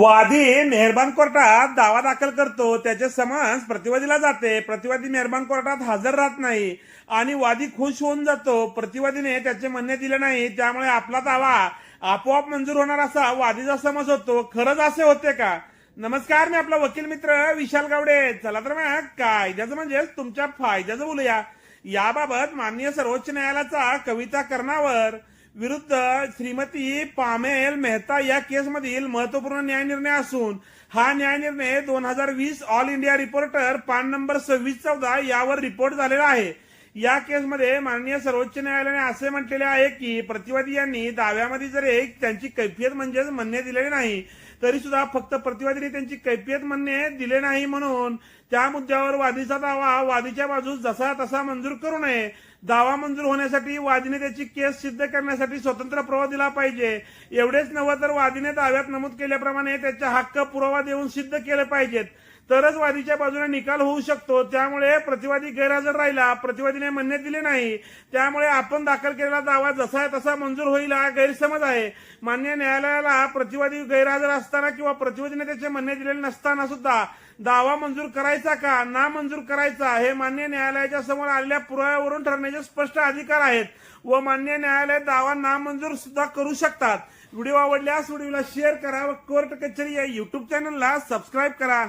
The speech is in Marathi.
वादी मेहरबान कोर्टात दावा दाखल करतो. त्याचे समन्स प्रतिवादीला जाते. प्रतिवादी मेहरबान कोर्टात हजर राहत नाही. आणि वादी खुश होऊन जातो. प्रतिवादीने त्याचे म्हणणे दिले नाही. त्यामुळे आपला दावा आपोआप मंजूर होणार असा वादीचा समज होतो. खरंच असे होते का? नमस्कार मी आपला वकील मित्र विशाल गावडे. चला तर मग कायद्याचं म्हणजे तुमच्या फायद्याचं बोलूया. याबाबत माननीय सर्वोच्च न्यायालयाचा कविता करणावर विरुद्ध श्रीमती पामेल मेहता या केसमधील महत्त्वपूर्ण न्यायनिर्णय असून हा न्यायनिर्णय दोन हजार वीस ऑल इंडिया रिपोर्टर पान नंबर सव्वीस चौदा यावर रिपोर्ट झालेला आहे. या केसमध्ये माननीय सर्वोच्च न्यायालयाने असे म्हटलेले आहे की प्रतिवादी यांनी दाव्यामध्ये जरी त्यांची कैफियत म्हणजेच म्हणणे दिलेले नाही तरी सुद्धा फक्त प्रतिवादीने त्यांची कैफियत म्हणणे दिले नाही म्हणून त्या मुद्द्यावर वादीचा दावा वादीच्या बाजूस जसा तसा मंजूर करू नये दावा मंजूर होण्यासाठी वादीने त्याची केस सिद्ध करण्यासाठी स्वतंत्र पुरावा दिला पाहिजे. एवढेच नव्हे तर वादीने दाव्यात नमूद केल्याप्रमाणे त्याचे हक्क पुरावा देऊन सिद्ध केले पाहिजेत. तरच वादीच्या बाजूने निकाल होऊ शकतो. त्यामुळे प्रतिवादी गैरहजर राहिला. प्रतिवादीने म्हणणे दिले नाही. त्यामुळे आपण दाखल केलेला दावा जसा आहे तसा मंजूर होईल हा गैरसमज आहे. मान्य न्यायालयाला प्रतिवादी गैरहजर असताना किंवा प्रतिवादीने त्याचे म्हणणे दिलेले नसताना सुद्धा दावा मंजूर करायचा का ना मंजूर करायचा हे मान्य न्यायालयाच्या समोर आलेल्या पुराव्यावरून ठरण्याचे स्पष्ट अधिकार आहेत व मान्य न्यायालय दावा नामंजूर सुद्धा करू शकतात. व्हिडिओ आवडल्यास व्हिडिओला शेअर करा व कोर्ट कचेरी या युट्यूब चॅनलला सबस्क्राईब करा.